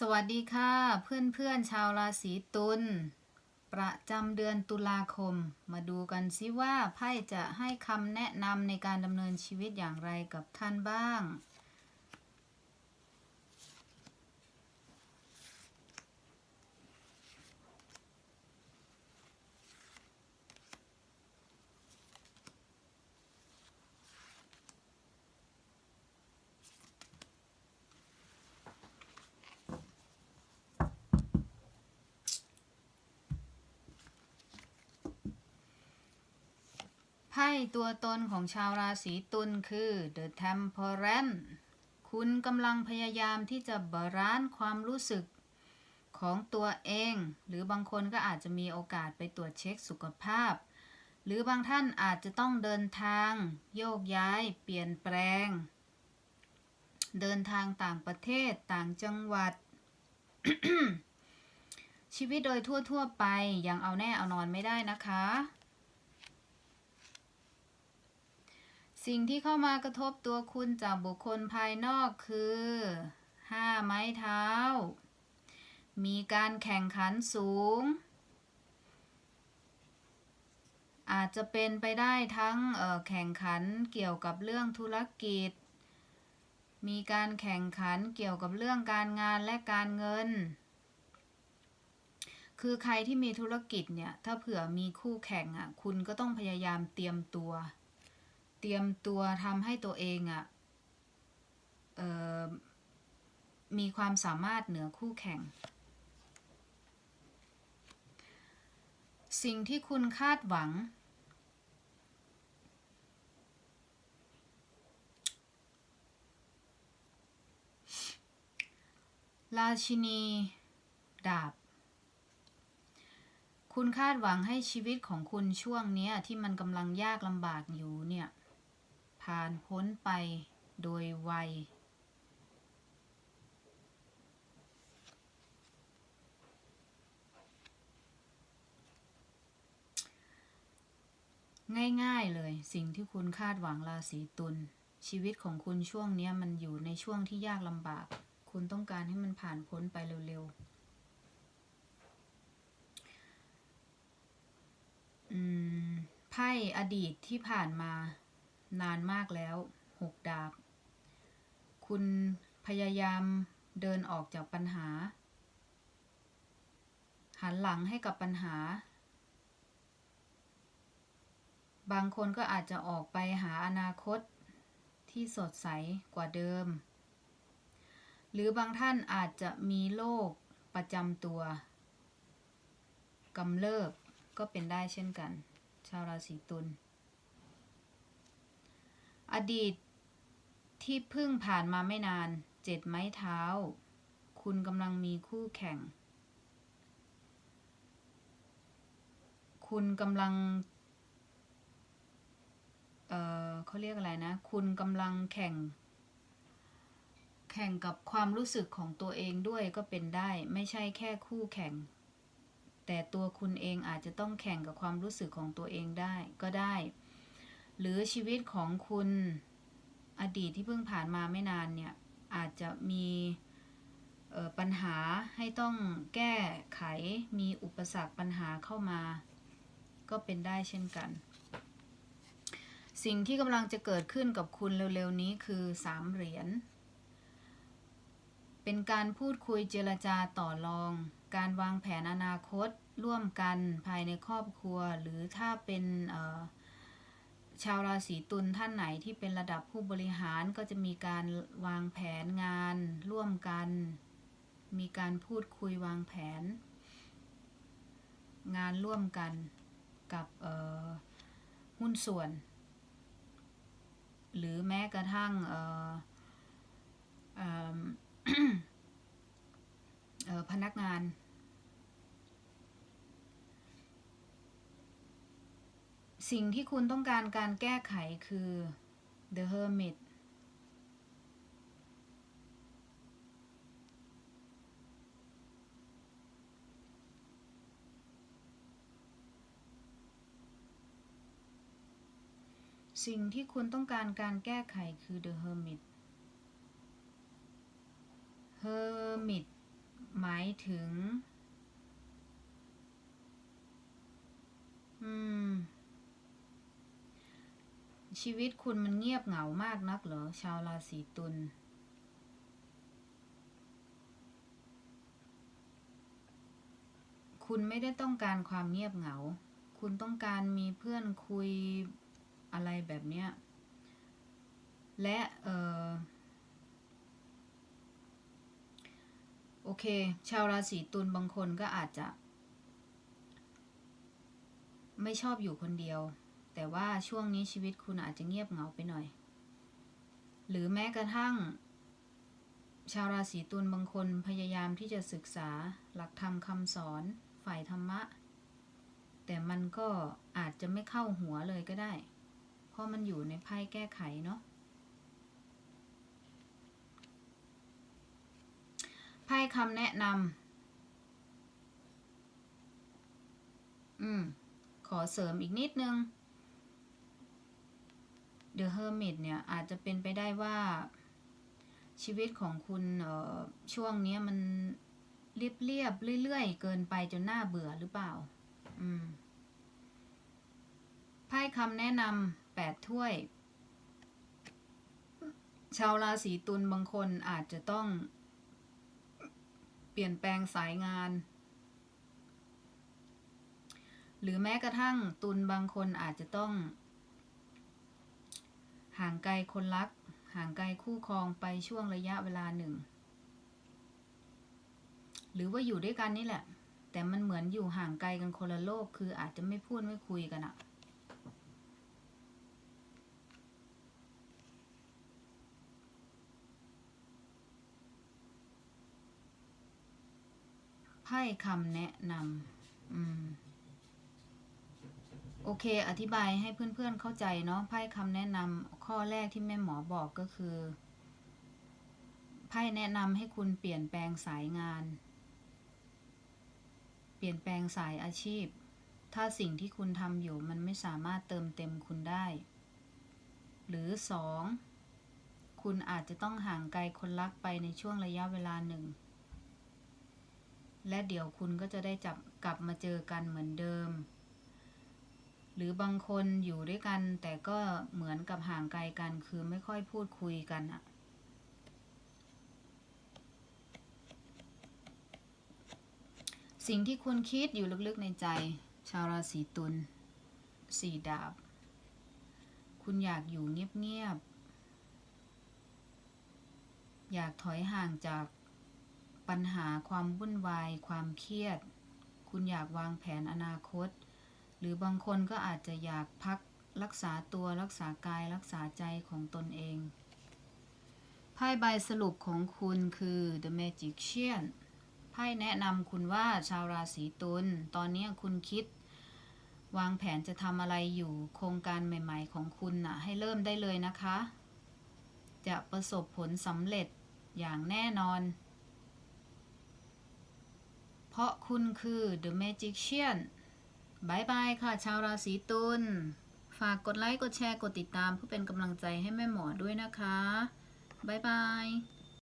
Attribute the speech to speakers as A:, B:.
A: สวัสดีค่ะเพื่อนเพื่อนๆชาวราศีตุลประจำเดือนตุลาคม มาดูกันซิว่าไพ่จะให้คำแนะนำในการดำเนินชีวิตอย่างไรกับท่านบ้าง ไพ่ตัวตนของชาวราศีตุลคือ The Temperance คุณกำลังพยายามที่จะบาลานซ์ความรู้สึกของตัวเอง หรือบางคนก็อาจจะมีโอกาสไปตรวจเช็คสุขภาพ หรือบางท่านอาจจะต้องเดินทาง โยกย้าย เปลี่ยนแปลง เดินทางต่างประเทศต่างจังหวัด ชีวิตโดยทั่วๆไปยังเอาแน่เอานอนไม่ได้นะคะ สิ่งที่เข้ามากระทบตัวคุณจากบุคคลภายนอกคือห้าไม้เท้า มีการแข่งขันสูง อาจจะเป็นไปได้ทั้งเออแข่งขันเกี่ยวกับเรื่องธุรกิจ มีการแข่งขันเกี่ยวกับเรื่องการงานและการเงิน คือใครที่มีธุรกิจเนี่ย ถ้าเผื่อมีคู่แข่งอะ คุณก็ต้องพยายามเตรียมตัว เตรียมตัวทำให้ตัวเองอะ่ะมีความสามารถเหนือคู่แข่ง สิ่งที่คุณคาดหวัง ราชินี ดาบ คุณคาดหวังให้ชีวิตของคุณช่วงนี้ที่มันกำลังยากลำบากอยู่เนี่ย ผ่านพ้นไปโดยไว ง่ายๆเลยสิ่งที่คุณคาดหวังราศีตุลชีวิตของคุณช่วงนี้มันอยู่ในช่วงที่ยากลำบาก คุณต้องการให้มันผ่านพ้นไปเร็วๆไพ่อดีตที่ผ่านมา นานมากแล้วหกดาบ คุณพยายามเดินออกจากปัญหา หันหลังให้กับปัญหา บางคนก็อาจจะออกไปหาอนาคตที่สดใสกว่าเดิม หรือบางท่านอาจจะมีโรคประจำตัวกำเริบก็เป็นได้เช่นกัน ชาวราศีตุล อดีตที่เพิ่งผ่านมาไม่นาน เจ็ดไม้เท้า คุณกำลังมีคู่แข่ง คุณกำลัง เอ่อเขาเรียกอะไรนะ คุณกำลังแข่ง แข่งกับความรู้สึกของตัวเองด้วยก็เป็นได้ ไม่ใช่แค่คู่แข่ง แต่ตัวคุณเองอาจจะต้องแข่งกับความรู้สึกของตัวเองได้ก็ได้ หรือชีวิตของคุณอดีตที่เพิ่งผ่านมาไม่นานเนี่ย อาจจะมีปัญหาให้ต้องแก้ไขมีอุปสรรคปัญหาเข้ามา ก็เป็นได้เช่นกัน สิ่งที่กำลังจะเกิดขึ้นกับคุณเร็วๆนี้คือสามเหรียญเป็นการพูดคุยเจรจาต่อรอง การวางแผนอนาคตร่วมกันภายในครอบครัว หรือถ้าเป็นเอ่อ ชาวราศีตุลท่านไหนที่เป็นระดับผู้บริหารก็จะมีการวางแผนงานร่วมกัน มีการพูดคุยวางแผน งานร่วมกันกับหุ้นส่วน หรือแม้กระทั่งพนักงาน สิ่งที่คุณต้องการการแก้ไขคือ The Hermit สิ่งที่คุณต้องการการแก้ไขคือ The Hermit Hermit หมายถึง อืม ชีวิตคุณมันเงียบเหงามากนักเหรอ ชาวราศีตุลคุณไม่ได้ต้องการความเงียบเหงา คุณต้องการมีเพื่อนคุยอะไรแบบเนี้ย และเออโอเค ชาวราศีตุลบางคนก็อาจจะ ไม่ชอบอยู่คนเดียว แต่ว่าช่วงนี้ชีวิตคุณอาจจะเงียบเหงาไปหน่อย หรือแม้กระทั่ง ชาวราศีตุลบางคนพยายามที่จะศึกษาหลักธรรมคำสอน ฝ่ายธรรมะ แต่มันก็อาจจะไม่เข้าหัวเลยก็ได้ เพราะมันอยู่ในไพ่แก้ไขเนาะไพ่คำแนะนำอืม ขอเสริมอีกนิดนึง The Hermit เนี่ยอาจจะเป็นไปได้ว่าชีวิตของคุณช่วงนี้มันเรียบเรียบเรื่อยๆ เกินไปจนน่าเบื่อหรือเปล่า อืมไพ่คำแนะนำแปดถ้วย ชาวราศีตุลบางคนอาจจะต้อง เปลี่ยนแปลงสายงาน หรือแม้กระทั่งตุลบางคนอาจจะต้อง ห่างไกลคนรัก ห่างไกลคู่ครองไปช่วงระยะเวลาหนึ่ง หรือว่าอยู่ด้วยกันนี่แหละ แต่มันเหมือนอยู่ห่างไกลกันคนละโลก คืออาจจะไม่พูดไม่คุยกันอะไพ่คำแนะนำอืม โอเค อธิบายให้เพื่อนๆเข้าใจเนาะไพ่คำแนะนำข้อแรกที่แม่หมอบอกก็คือไพ่แนะนำให้คุณเปลี่ยนแปลงสายงาน เปลี่ยนแปลงสายอาชีพ ถ้าสิ่งที่คุณทำอยู่มันไม่สามารถเติมเต็มคุณได้ หรือสองคุณอาจจะต้องห่างไกลคนรักไปในช่วงระยะเวลาหนึ่ง และเดี๋ยวคุณก็จะได้จับกลับมาเจอกันเหมือนเดิม หรือบางคนอยู่ด้วยกัน แต่ก็เหมือนกับห่างไกลกัน คือไม่ค่อยพูดคุยกันอะสิ่งที่คุณคิดอยู่ลึกๆในใจ ชาวราศีตุลสี่ดาบ คุณอยากอยู่เงียบๆ อยากถอยห่างจากปัญหาความวุ่นวาย ความเครียด คุณอยากวางแผนอนาคต หรือบางคนก็อาจจะอยากพักรักษาตัวรักษากายรักษาใจของตนเองไพ่ใบสรุปของคุณคือ The Magician ไพ่แนะนำคุณว่าชาวราศีตุลตอนนี้คุณคิด วางแผนจะทำอะไรอยู่โครงการใหม่ ๆ ของคุณน่ะ ให้เริ่มได้เลยนะคะ จะประสบผลสำเร็จอย่างแน่นอน เพราะคุณคือ The Magician บายบายค่ะ ชาวราศีตุล ฝากกดไลค์ กดแชร์ กดติดตามเพื่อเป็นกำลังใจให้แม่หมอด้วยนะคะบายบาย